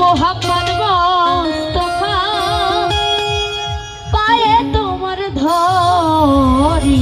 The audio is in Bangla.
মোহাম্মদ মোস্তফা। পায়ে তোমার ধরি।